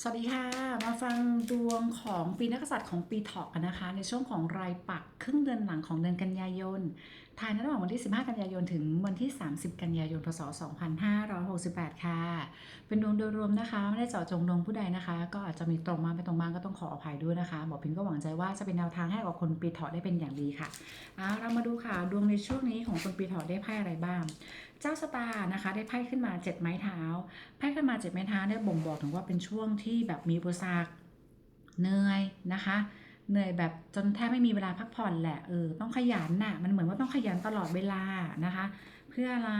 สวัสดีค่ะ มาฟังดวงของปีนักษัตริย์ของปีเถาะกันนะคะ ในช่วงของรายปักครึ่งเดือนหลังของเดือนกันยายน ทายในระหว่างวันที่ 15 กันยายน ถึงวันที่ 30 กันยายน พศ 2568 ค่ะ เป็นดวงโดยรวมนะคะ ไม่ได้เจาะจงดวงผู้ใดนะคะ ก็อาจจะมีตรงมาไม่ตรงบ้างก็ต้องขออภัยด้วยนะคะ หมอพิมก็หวังใจว่าจะเป็นแนวทางให้กับคนปีเถาะได้เป็นอย่างดีค่ะอ่าเรามาดูค่ะ ดวงในช่วงนี้ของคนปีเถาะได้ไพ่อะไรบ้าง เจ้าสตาร์นะคะ ได้ไพ่ขึ้นมาเจ็ดไม้เท้า ไพ่ขึ้นมาเจ็ดไม้เท้าเนี่ยบ่งบอกถึงว่าเป็นช่วงที่แบบมีอุปสรรคเหนื่อยนะคะ เหนื่อยแบบจนแทบไม่มีเวลาพักผ่อนแหละเออต้องขยันน่ะมันเหมือนว่าต้องขยันตลอดเวลานะคะ เพื่ออะไร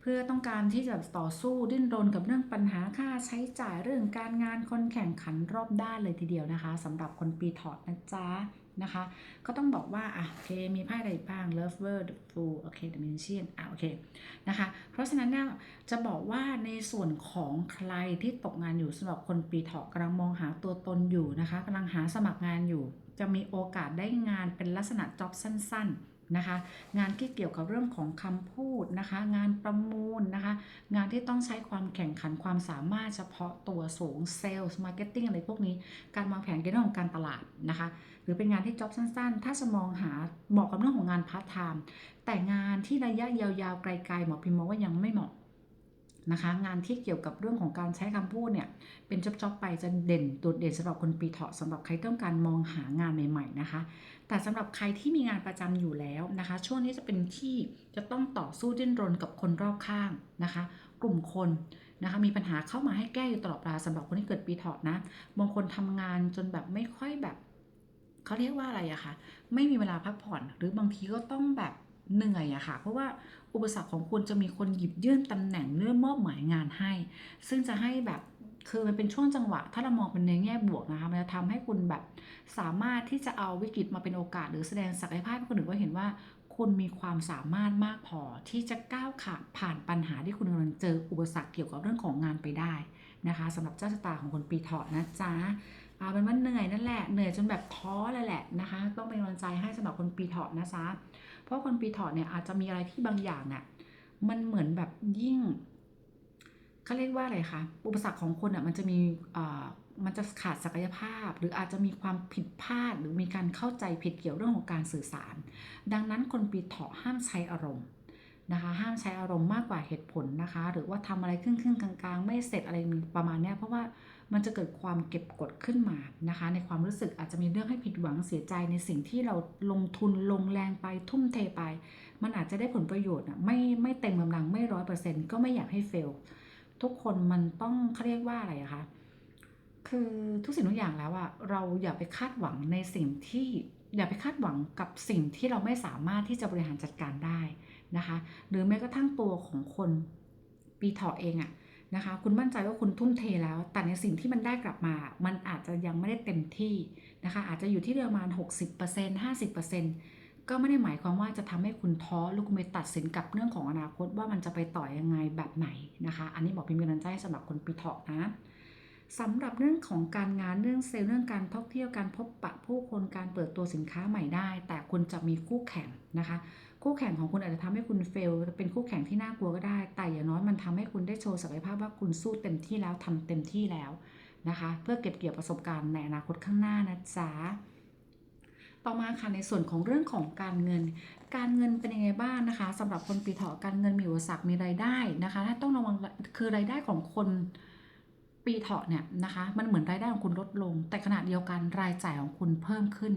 เพื่อต้องการที่จะต่อสู้ดิ้นรนกับเรื่องปัญหาค่าใช้จ่ายเรื่องการงานคนแข่งขันรอบด้านเลยทีเดียวนะคะสำหรับคนปีเถอดนะจ๊ะ นะคะ ก็ต้องบอกว่าอะโอเคมีไพ่อะไรบ้าง lover the fool โอเค the magician อะโอเคนะคะ เพราะฉะนั้นเนี่ยจะบอกว่าในส่วนของใครที่ตกงานอยู่สำหรับคนปีเถาะกำลังมองหาตัวตนอยู่นะคะกำลังหาสมัครงานอยู่ จะมีโอกาสได้งานเป็นลักษณะจ็อบสั้น ๆนะคะงานที่เกี่ยวกับเรื่องของคำพูดนะคะ งานประมูลนะคะ งานที่ต้องใช้ความแข่งขันความสามารถเฉพาะตัวสูงเซลล์มาร์เก็ตติ้งอะไรพวกนี้ การวางแผนเกี่ยวกับเรื่องของการตลาดนะคะ หรือเป็นงานที่จ็อบสั้น ๆ ถ้าจะมองหาเหมาะกับเรื่องของงานพาร์ทไทม์แต่งานที่ระยะยาวๆไกลๆหมอพิมพ์มองว่ายังไม่เหมาะนะคะงานที่เกี่ยวกับเรื่องของการใช้คำพูดเนี่ยเป็นจ็อบๆไปจะเด่นโดดเด่นสำหรับคนปีเถาะสำหรับใครต้องการมองหางานใหม่ ๆนะคะ แต่สำหรับใครที่มีงานประจำอยู่แล้วนะคะ ช่วงนี้จะเป็นที่จะต้องต่อสู้ดิ้นรนกับคนรอบข้างนะคะ กลุ่มคนนะคะมีปัญหาเข้ามาให้แก้อยู่ตลอดเวลาสำหรับคนที่เกิดปีเถาะนะบางคนทำงานจนแบบไม่ค่อยแบบ เขาเรียกว่าอะไรอะคะไม่มีเวลาพักผ่อน หรือบางทีก็ต้องแบบเหนื่อยอะค่ะ เพราะว่าอุปสรรคของคุณจะมีคนหยิบยื่นตำแหน่งเรื่องมอบหมายงานให้ ซึ่งจะให้แบบคือมันเป็นช่วงจังหวะ ถ้าเรามองเป็นในแง่บวกนะคะ มันจะทำให้คุณแบบสามารถที่จะเอาวิกฤตมาเป็นโอกาส หรือแสดงศักยภาพให้คนอื่นว่าเห็นว่า คุณมีความสามารถมากพอที่จะก้าวขาผ่านปัญหาที่คุณกำลังเจออุปสรรคเกี่ยวกับเรื่องของงานไปได้นะคะสำหรับเจ้าชะตาของคนปีเถาะนะจ๊ะ เอาเป็นว่าเหนื่อยนั่นแหละ เหนื่อยจนแบบท้อเลยแหละนะคะ ต้องเป็นกำลังใจให้สำหรับคนปีเถาะนะจ๊ะเพราะคนปีเถาะเนี่ยอาจจะมีอะไรที่บางอย่างเนี่ยมันเหมือนแบบยิ่งเขาเรียกว่าอะไรคะอุปสรรคของคนอะมันจะมีอ่ามันจะขาดศักยภาพ หรืออาจจะมีความผิดพลาด หรือมีการเข้าใจผิดเกี่ยวเรื่องของการสื่อสาร ดังนั้นคนปีเถาะห้ามใช้อารมณ์ นะคะ ห้ามใช้อารมณ์มากกว่าเหตุผลนะคะ หรือว่าทำอะไรครึ่งๆกลางๆ ไม่เสร็จอะไรประมาณนี้เพราะว่ามันจะเกิดความเก็บกดขึ้นมานะคะ ในความรู้สึกอาจจะมีเรื่องให้ผิดหวังเสียใจในสิ่งที่เราลงทุนลงแรงไปทุ่มเทไป มันอาจจะได้ผลประโยชน์อะไม่ไม่เต็มกำลังไม่ร้อยเปอร์เซ็นต์ก็ไม่อยากให้เฟลทุกคนมันต้องเขาเรียกว่าอะไรอะคะคือทุกสิ่งทุกอย่างแล้วอะเราอย่าไปคาดหวังในสิ่งที่อย่าไปคาดหวังกับสิ่งที่เราไม่สามารถที่จะบริหารจัดการได้ นะคะ หรือแม้กระทั่งตัวของคนปีเถาะเองอะนะคะ คุณมั่นใจว่าคุณทุ่มเทแล้ว แต่ในสิ่งที่มันได้กลับมา มันอาจจะยังไม่ได้เต็มที่นะคะ อาจจะอยู่ที่ประมาณ 60% 50%ก็ไม่ได้หมายความว่าจะทำให้คุณท้อหรือคุณไปตัดสินกับเรื่องของอนาคตว่ามันจะไปต่อยังไงแบบไหนนะคะ อันนี้บอกพิมพ์กำลังใจให้สำหรับคนปีเถาะนะสำหรับเรื่องของการงานเรื่องเซลล์เรื่องการท่องเที่ยวการพบปะผู้คนการเปิดตัวสินค้าใหม่ได้ แต่คุณจะมีคู่แข่งนะคะ คู่แข่งของคุณอาจจะทำให้คุณเฟลเป็นคู่แข่งที่น่ากลัวก็ได้ แต่อย่างน้อยมันทำให้คุณได้โชว์ศักยภาพว่าคุณสู้เต็มที่แล้วทำเต็มที่แล้วนะคะ เพื่อเก็บเกี่ยวประสบการณ์ในอนาคตข้างหน้านะจ๊ะต่อมาค่ะในส่วนของเรื่องของการเงิน การเงินเป็นยังไงบ้างนะคะสำหรับคนปีเถาะการเงินมีอุปสรรคมีรายได้นะคะถ้าต้องระวังคือรายได้ของคนปีเถาะเนี่ยนะคะ มันเหมือนรายได้ของคุณลดลง แต่ขณะเดียวกันรายจ่ายของคุณเพิ่มขึ้น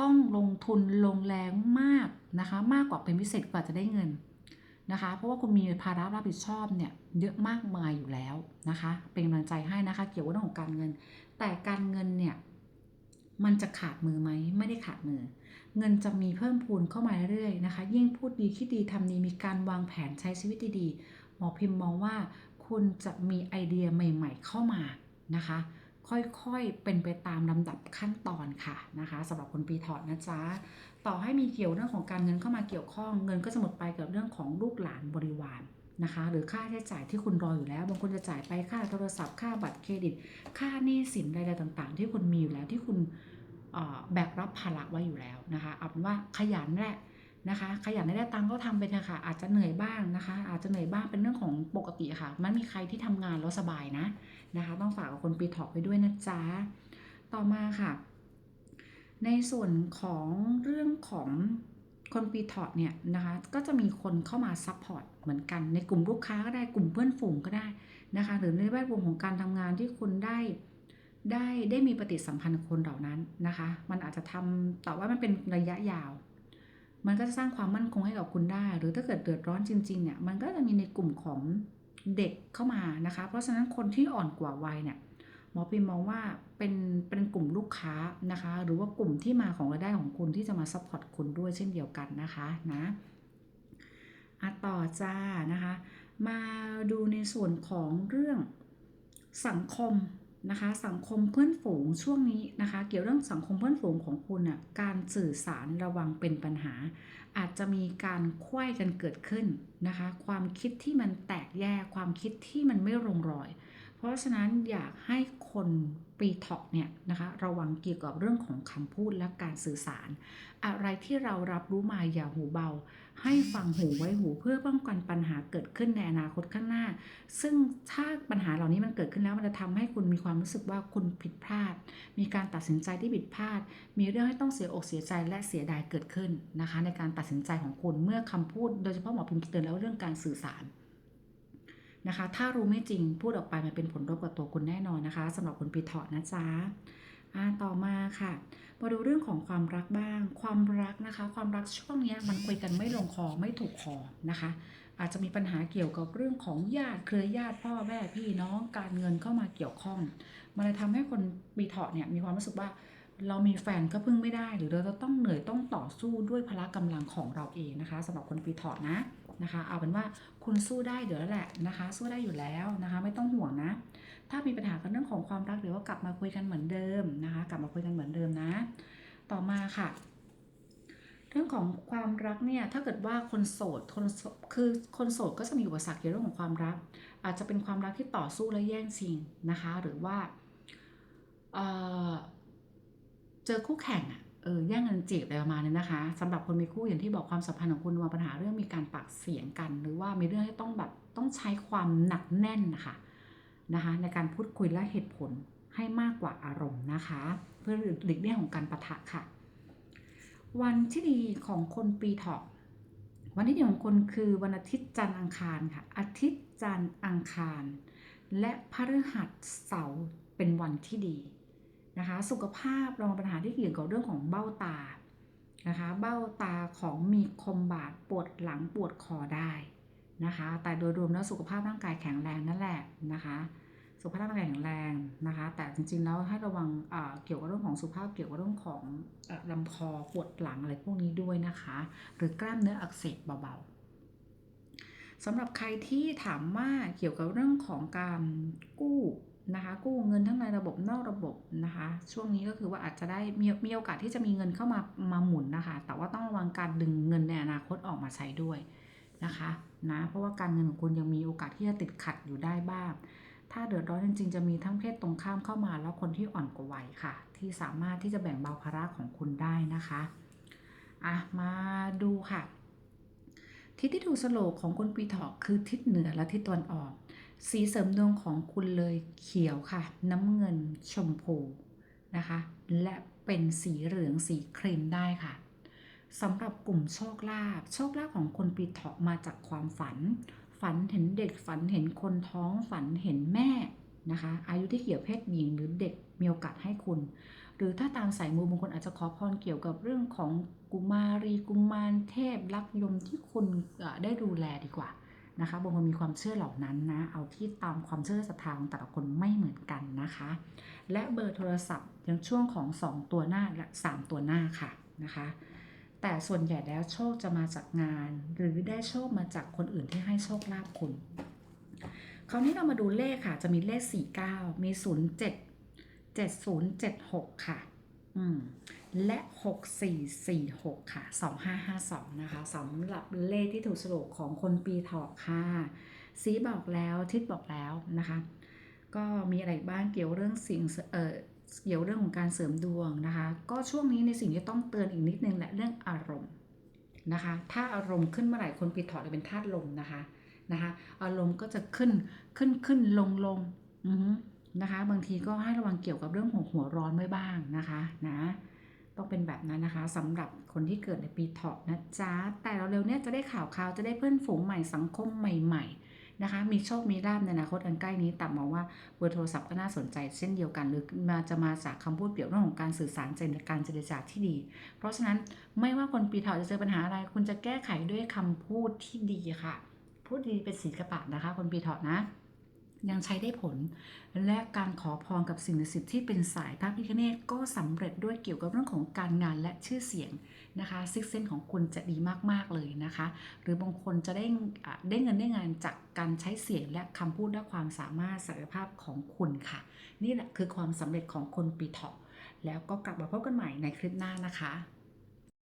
ต้องลงทุนลงแรงมากนะคะ มากกว่าเป็นพิเศษกว่าจะได้เงินนะคะ เพราะว่าคุณมีภาระรับผิดชอบเนี่ยเยอะมากมายอยู่แล้วนะคะ เป็นกำลังใจให้นะคะ เกี่ยวกับเรื่องของการเงิน แต่การเงินเนี่ยมันจะขาดมือไหมไม่ได้ขาดมือ เงินจะมีเพิ่มพูนเข้ามาเรื่อยๆนะคะ ยิ่งพูดดีคิดดีทำดีมีการวางแผนใช้ชีวิตดีๆหมอพิมพ์มองว่าคุณจะมีไอเดียใหม่ ๆ เข้ามานะคะ ค่อยๆ เป็นไปตามลำดับขั้นตอนค่ะนะคะสำหรับคนปีเถอดนะจ๊ะ ต่อให้มีเกี่ยวเรื่องของการเงินเข้ามาเกี่ยวข้องเงินก็จะหมดไปกับเรื่องของลูกหลานบริวารนะคะ หรือค่าใช้จ่ายที่คุณรออยู่แล้ว บางคนจะจ่ายไปค่าโทรศัพท์ค่าบัตรเครดิต ค่าหนี้สินใดๆต่างๆ ที่คุณมีอยู่แล้วที่คุณแบกรับภาระไว้อยู่แล้วนะคะเอาเป็นว่าขยันแหละนะคะขยันได้ตังก็ทำไปเถอะค่ะ อาจจะเหนื่อยบ้างนะคะ อาจจะเหนื่อยบ้างเป็นเรื่องของปกติค่ะ มันมีใครที่ทำงานแล้วสบายนะ นะคะ ต้องฝากกับคนปีถาะไปด้วยนะจ๊ะ ต่อมาค่ะ ในส่วนของเรื่องของคนปีถาะเนี่ยนะคะ ก็จะมีคนเข้ามาซัพพอร์ตเหมือนกัน ในกลุ่มลูกค้าก็ได้กลุ่มเพื่อนฝูงก็ได้นะคะ หรือในแวดวงของการทำงานที่คุณได้ได้ได้มีปฏิสัมพันธ์กับคนเหล่านั้นนะคะ มันอาจจะทำแต่ว่ามันเป็นระยะยาว มันก็จะสร้างความมั่นคงให้กับคุณได้ หรือถ้าเกิดเดือดร้อนจริงๆเนี่ย มันก็จะมีในกลุ่มของ เด็กเข้ามานะคะ เพราะฉะนั้นคนที่อ่อนกว่าวัยเนี่ยหมอพิมมองว่าเป็นเป็นกลุ่มลูกค้านะคะ หรือว่ากลุ่มที่มาของรายได้ของคุณที่จะมาซัพพอร์ตคุณด้วยเช่นเดียวกันนะคะนะอะต่อจ้านะคะ มาดูในส่วนของเรื่องสังคม นะคะ สังคมเพื่อนฝูงช่วงนี้นะคะ เกี่ยวเรื่องสังคมเพื่อนฝูงของคุณอะการสื่อสารระวังเป็นปัญหา อาจจะมีการควยกันเกิดขึ้นนะคะ ความคิดที่มันแตกแยกความคิดที่มันไม่ลงรอย เพราะฉะนั้นอยากให้คน ปีเถาะเนี่ยนะคะระวังเกี่ยวกับเรื่องของคำพูดและการสื่อสาร อะไรที่เรารับรู้มาอย่าหูเบา ให้ฟังหูไว้หูเพื่อป้องกันปัญหาเกิดขึ้นในอนาคตข้างหน้า ซึ่งถ้าปัญหาเหล่านี้มันเกิดขึ้นแล้วมันจะทำให้คุณมีความรู้สึกว่าคุณผิดพลาด มีการตัดสินใจที่ผิดพลาด มีเรื่องให้ต้องเสียอกเสียใจและเสียดายเกิดขึ้นนะคะ ในการตัดสินใจของคุณเมื่อคำพูด โดยเฉพาะหมอพิมพ์เตือนแล้วเรื่องการสื่อสาร นะคะ ถ้ารู้ไม่จริงพูดออกไปมันเป็นผลลบกับตัวคุณแน่นอนนะคะสำหรับคนปีเถาะนะจ๊ะอ่าต่อมาค่ะ มาดูเรื่องของความรักบ้าง ความรักนะคะ ความรักช่วงนี้มันคุยกันไม่ลงคอไม่ถูกคอนะคะ อาจจะมีปัญหาเกี่ยวกับเรื่องของญาติเครือญาติพ่อแม่พี่น้องการเงินเข้ามาเกี่ยวข้อง มันเลยทำให้คนปีเถาะเนี่ยมีความรู้สึกว่าเรามีแฟนก็พึ่งไม่ได้ หรือเราจะต้องเหนื่อยต้องต่อสู้ด้วยพละกำลังของเราเองนะคะสำหรับคนปีเถาะนะ นะคะ เอาเป็นว่าคุณสู้ได้เดี๋ยวแล้วแหละนะคะ สู้ได้อยู่แล้วนะคะ ไม่ต้องห่วงนะ ถ้ามีปัญหากับเรื่องของความรักเดี๋ยวก็กลับมาคุยกันเหมือนเดิมนะคะ กลับมาคุยกันเหมือนเดิมนะ ต่อมาค่ะ เรื่องของความรักเนี่ยถ้าเกิดว่าคนโสดคนโสดคือคนโสดก็จะมีอุปสรรคเกี่ยวกับเรื่องของความรัก อาจจะเป็นความรักที่ต่อสู้และแย่งชิงนะคะ หรือว่าเอเจอคู่แข่งอะ เออแย่งเงินจีบอะไรประมาณนี้นะคะสำหรับคนมีคู่อย่างที่บอกความสัมพันธ์ของคุณมีปัญหาเรื่องมีการปากเสียงกัน หรือว่ามีเรื่องที่ต้องแบบต้องใช้ความหนักแน่นนะคะนะคะ ในการพูดคุยและเหตุผลให้มากกว่าอารมณ์นะคะ เพื่อหลีกเลี่ยงของการปะทะค่ะ วันที่ดีของคนปีเถาะวันที่ดีของคนคือวันอาทิตย์จันทร์อังคารค่ะ อาทิตย์จันทร์อังคาร และพฤหัสเสาร์เป็นวันที่ดี นะคะ สุขภาพเระวังปัญหาที่เกี่ยวกับเรื่องของเบ้าตานะคะ เบ้าตาของมีคมบาดปวดหลังปวดคอได้นะคะ แต่โดยรวมแล้วสุขภาพร่างกายแข็งแรงนั่นแหละนะคะ สุขภาพร่างกายแข็งแรงนะคะ แต่จริงๆแล้วให้ระวังเกี่ยวกับเรื่องของสุขภาพเกี่ยวกับเรื่องของลำคอปวดหลังอะไรพวกนี้ด้วยนะคะ หรือกล้ามเนื้ออักเสบเบาๆสำหรับใครที่ถามว่าเกี่ยวกับเรื่องของการกู้ นะคะ กู้เงินทั้งในระบบนอกระบบนะคะ ช่วงนี้ก็คือว่าอาจจะได้มีมีโอกาสที่จะมีเงินเข้ามามาหมุนนะคะ แต่ว่าต้องระวังการดึงเงินในอนาคตออกมาใช้ด้วยนะคะนะเพราะว่าการเงินของคุณยังมีโอกาสที่จะติดขัดอยู่ได้บ้าง ถ้าเดือดร้อนจริงๆ จะมีทั้งเพศตรงข้ามเข้ามาแล้วคนที่อ่อนกว่าวัยค่ะ ที่สามารถที่จะแบ่งเบาภาระของคุณได้นะคะอะมาดูค่ะ ทิศที่ถูกสโลกของคนปีถาะคือทิศเหนือและทิศตะวันออก สีเสริมดวงของคุณเลยเขียวค่ะ น้ำเงินชมพูนะคะ และเป็นสีเหลืองสีครีมได้ค่ะสำหรับกลุ่มโชคลาภโชคลาภของคนปีเถาะมาจากความฝัน ฝันเห็นเด็กฝันเห็นคนท้องฝันเห็นแม่นะคะ อายุที่เกี่ยวเพศหญิงหรือเด็กมีโอกาสให้คุณ หรือถ้าตามสายมูบางคนอาจจะขอพรเกี่ยวกับเรื่องของกุมารีกุมารเทพลักยมที่คุณได้ดูแลดีกว่า นะคะบางคนมีความเชื่อเหล่านั้นนะ เอาที่ตามความเชื่อศรัทธาของแต่ละคนไม่เหมือนกันนะคะ และเบอร์โทรศัพท์ยังช่วงของ 2 ตัวหน้าและ 3 ตัวหน้าค่ะนะคะ แต่ส่วนใหญ่แล้วโชคจะมาจากงาน หรือได้โชคมาจากคนอื่นที่ให้โชคลาภคุณ คราวนี้เรามาดูเลขค่ะ จะมีเลข 49 มี 07 7076 ค่ะ และ 6446 ค่ะ 2552 นะคะสำหรับเลขที่ถูกสรุปของคนปีเถาะค่ะ สีบอกแล้วทิศบอกแล้วนะคะ ก็มีอะไรบ้างเกี่ยวเรื่องสิ่งเอ่อเกี่ยวเรื่องของการเสริมดวงนะคะ ก็ช่วงนี้ในสิ่งที่ต้องเตือนอีกนิดนึงแหละเรื่องอารมณ์นะคะ ถ้าอารมณ์ขึ้นเมื่อไหร่คนปีเถาะจะเป็นธาตุลมนะคะนะคะ อารมณ์ก็จะขึ้นขึ้นขึ้นลงลงอือ นะคะ บางทีก็ให้ระวังเกี่ยวกับเรื่องหัวหัวร้อนไว้บ้างนะคะนะต้องเป็นแบบนั้นนะคะสำหรับคนที่เกิดในปีเถาะนะจ๊ะแต่เราเร็วเนี่ยจะได้ข่าวข่าวจะได้เพื่อนฝูงใหม่สังคมใหม่ ๆนะคะ มีโชคมีลาภในอนาคตอันใกล้นี้แต่มองว่าเบอร์โทรศัพท์ก็น่าสนใจเช่นเดียวกันหรือมาจะมาจากคำพูดเกี่ยวเรื่องของการสื่อสารเจนการเจรจาที่ดี เพราะฉะนั้นไม่ว่าคนปีเถาะจะเจอปัญหาอะไร คุณจะแก้ไขด้วยคำพูดที่ดีค่ะ พูดดีเป็นศีลกระปะนะคะ คนปีเถาะนะ ยังใช้ได้ผล และการขอพรกับสิ่งศักดิ์สิทธิ์ที่เป็นสายพระพิฆเนศก็สำเร็จด้วยเกี่ยวกับเรื่องของการงานและชื่อเสียงนะคะซิกเซนของคุณจะดีมากๆเลยนะคะ หรือบางคนจะได้ได้เงินได้งานจากการใช้เสียงและคำพูดและความสามารถศักยภาพของคุณค่ะ นี่แหละคือความสำเร็จของคนปีเถาะแล้วก็กลับมาพบกันใหม่ในคลิปหน้านะคะ